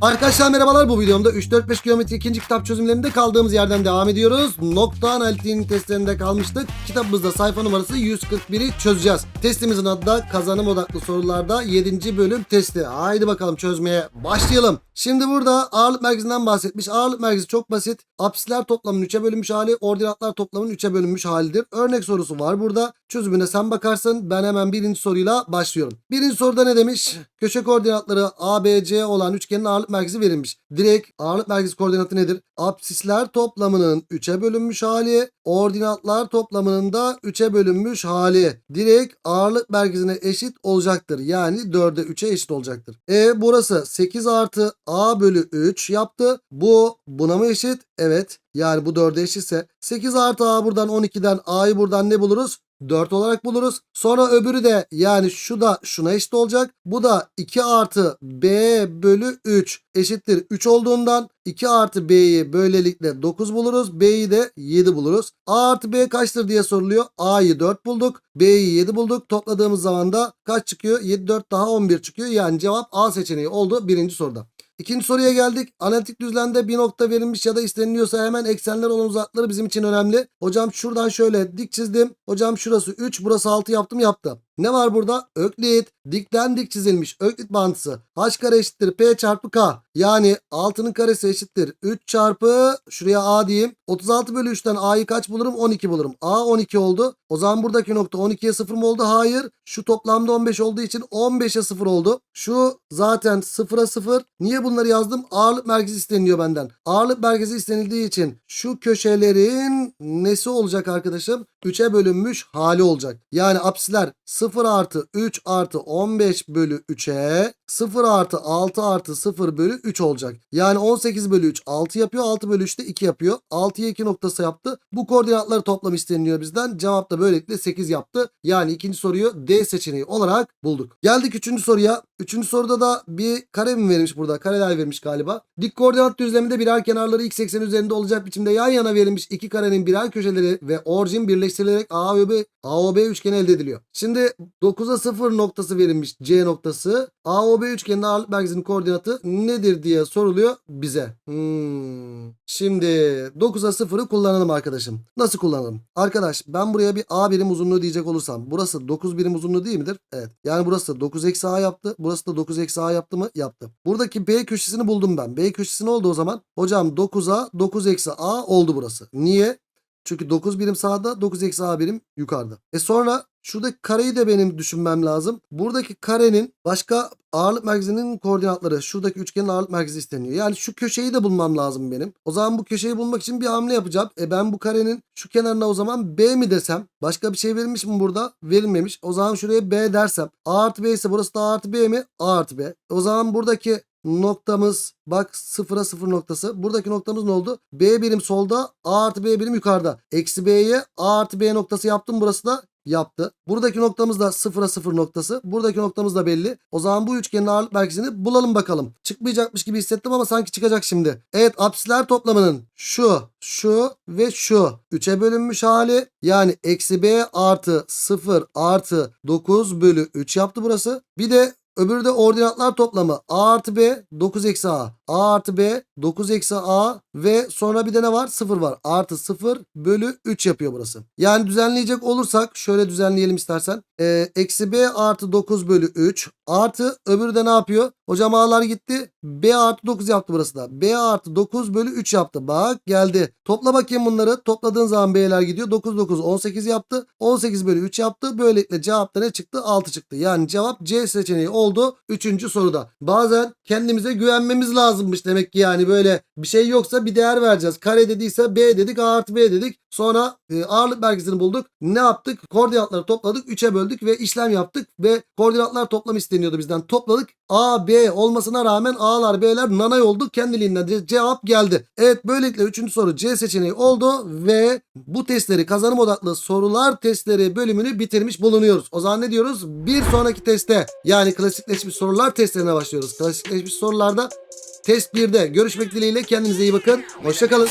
Arkadaşlar merhabalar bu videomda 3-4-5 kilometre ikinci kitap çözümlerinde kaldığımız yerden devam ediyoruz. Nokta analitiğinin testlerinde kalmıştık. Kitabımızda sayfa numarası 141'i çözeceğiz. Testimizin adı da kazanım odaklı sorularda 7. bölüm testi. Haydi bakalım çözmeye başlayalım. Şimdi burada ağırlık merkezinden bahsetmiş. Ağırlık merkezi çok basit. Apsisler toplamının 3'e bölünmüş hali, ordinatlar toplamının 3'e bölünmüş halidir. Örnek sorusu var burada. Çözümüne sen bakarsın. Ben hemen birinci soruyla başlıyorum. Birinci soruda ne demiş? Köşe koordinatları ABC olan üçgenin ağırlık merkezi verilmiş. Direkt ağırlık merkezi koordinatı nedir? Apsisler toplamının 3'e bölünmüş hali, ordinatlar toplamının da 3'e bölünmüş hali. Direkt ağırlık merkezine eşit olacaktır. Yani 4'e 3'e eşit olacaktır. E burası 8 artı A bölü 3 yaptı. Bu buna mı eşit? Evet. Yani bu 4'e eşitse 8 artı A buradan 12'den A'yı buradan ne buluruz? 4 olarak buluruz. Sonra öbürü de yani şu da şuna eşit olacak. Bu da 2 artı B bölü 3 eşittir 3 olduğundan 2 artı B'yi böylelikle 9 buluruz. B'yi de 7 buluruz. A artı B kaçtır diye soruluyor. A'yı 4 bulduk. B'yi 7 bulduk. Topladığımız zaman da kaç çıkıyor? 7 4 daha 11 çıkıyor. Yani cevap A seçeneği oldu birinci soruda. İkinci soruya geldik. Analitik düzlemde bir nokta verilmiş ya da isteniliyorsa hemen eksenler olan uzakları bizim için önemli. Hocam şuradan şöyle dik çizdim. Hocam şurası 3 burası 6 yaptım yaptım. Ne var burada? Öklit. Dikten dik çizilmiş. Öklit bağıntısı. H kare eşittir P çarpı K. Yani 6'nın karesi eşittir 3 çarpı şuraya A diyeyim. 36 bölü 3'ten A'yı kaç bulurum? 12 bulurum. A 12 oldu. O zaman buradaki nokta 12'ye 0 mı oldu? Hayır. Şu toplamda 15 olduğu için 15'e 0 oldu. Şu zaten 0'a 0. Niye bunları yazdım? Ağırlık merkezi isteniyor benden. Ağırlık merkezi istenildiği için şu köşelerin nesi olacak arkadaşım? 3'e bölünmüş hali olacak. Yani apsisler 0 artı 3 artı 15 bölü 3'e 0 artı 6 artı 0 bölü 3 olacak. Yani 18 bölü 3 6 yapıyor. 6 bölü 3 de 2 yapıyor. 6'ya 2 noktası yaptı. Bu koordinatları toplam isteniliyor bizden. Cevap da böylelikle 8 yaptı. Yani ikinci soruyu D seçeneği olarak bulduk. Geldik üçüncü soruya. Üçüncü soruda da bir kare mi vermiş burada? Kareler vermiş galiba. Dik koordinat düzleminde birer kenarları x eksen üzerinde olacak biçimde yan yana verilmiş iki karenin birer köşeleri ve orijin birleştirilerek AOB, AOB üçgeni elde ediliyor. Şimdi 9'a 0 noktası verilmiş C noktası. AOB üçgeninin ağırlık merkezinin koordinatı nedir diye soruluyor bize. Hmm. Şimdi 9'a 0'ı kullanalım arkadaşım. Nasıl kullanalım? Arkadaş ben buraya bir A birim uzunluğu diyecek olursam burası 9 birim uzunluğu değil midir? Evet. Yani burası 9 eksi A yaptı. Burası da 9 eksi A yaptı mı? Yaptı. Buradaki B köşesini buldum ben. B köşesi ne oldu o zaman? Hocam 9A 9 eksi A oldu burası. Niye? Çünkü 9 birim sağda 9 eksi A birim yukarıda. E sonra şuradaki kareyi de benim düşünmem lazım. Buradaki karenin başka ağırlık merkezinin koordinatları şuradaki üçgenin ağırlık merkezi isteniyor. Yani şu köşeyi de bulmam lazım benim. O zaman bu köşeyi bulmak için bir hamle yapacağım. E ben bu karenin şu kenarına o zaman B mi desem? Başka bir şey verilmiş mi burada? Verilmemiş. O zaman şuraya B dersem. A artı B ise burası da A artı B mi? A artı B. O zaman buradaki noktamız bak sıfıra sıfır noktası. Buradaki noktamız ne oldu? B birim solda A artı B birim yukarıda. Eksi B'ye A artı B noktası yaptım. Burası da yaptı. Buradaki noktamız da sıfıra sıfır noktası. Buradaki noktamız da belli. O zaman bu üçgenin ağırlık merkezini bulalım bakalım. Çıkmayacakmış gibi hissettim ama sanki çıkacak şimdi. Evet apsisler toplamının şu, şu ve şu. 3'e bölünmüş hali. Yani eksi B artı 0 artı 9 bölü 3 yaptı burası. Bir de Öbürü de ordinatlar toplamı. A artı B 9 eksi A. A artı B 9 eksi A ve sonra bir de ne var? 0 var. Artı 0 bölü 3 yapıyor burası. Yani düzenleyecek olursak şöyle düzenleyelim istersen. Ee, eksi B artı 9 bölü 3 artı öbürü de ne yapıyor? Hocam A'lar gitti. B artı 9 yaptı burası da. B artı 9 bölü 3 yaptı. Bak geldi. Topla bakayım bunları. Topladığın zaman B'ler gidiyor. 9 9 18 yaptı. 18 bölü 3 yaptı. Böylelikle cevapta ne çıktı? 6 çıktı. Yani cevap C seçeneği oldu. Üçüncü soruda. Bazen kendimize güvenmemiz lazımmış demek ki yani böyle bir şey yoksa bir değer vereceğiz. Kare dediyse B dedik A artı B dedik. Sonra e, ağırlık merkezini bulduk. Ne yaptık? Koordinatları topladık. 3'e böldük ve işlem yaptık. Ve koordinatlar toplam isteniyordu bizden. Topladık. A, B olmasına rağmen A'lar B'ler nanay oldu. Kendiliğinden ce- cevap geldi. Evet böylelikle 3. soru C seçeneği oldu. Ve bu testleri kazanım odaklı sorular testleri bölümünü bitirmiş bulunuyoruz. O zaman ne diyoruz? Bir sonraki teste yani klasikleşmiş sorular testlerine başlıyoruz. Klasikleşmiş sorularda Test 1'de görüşmek dileğiyle kendinize iyi bakın. Hoşçakalın.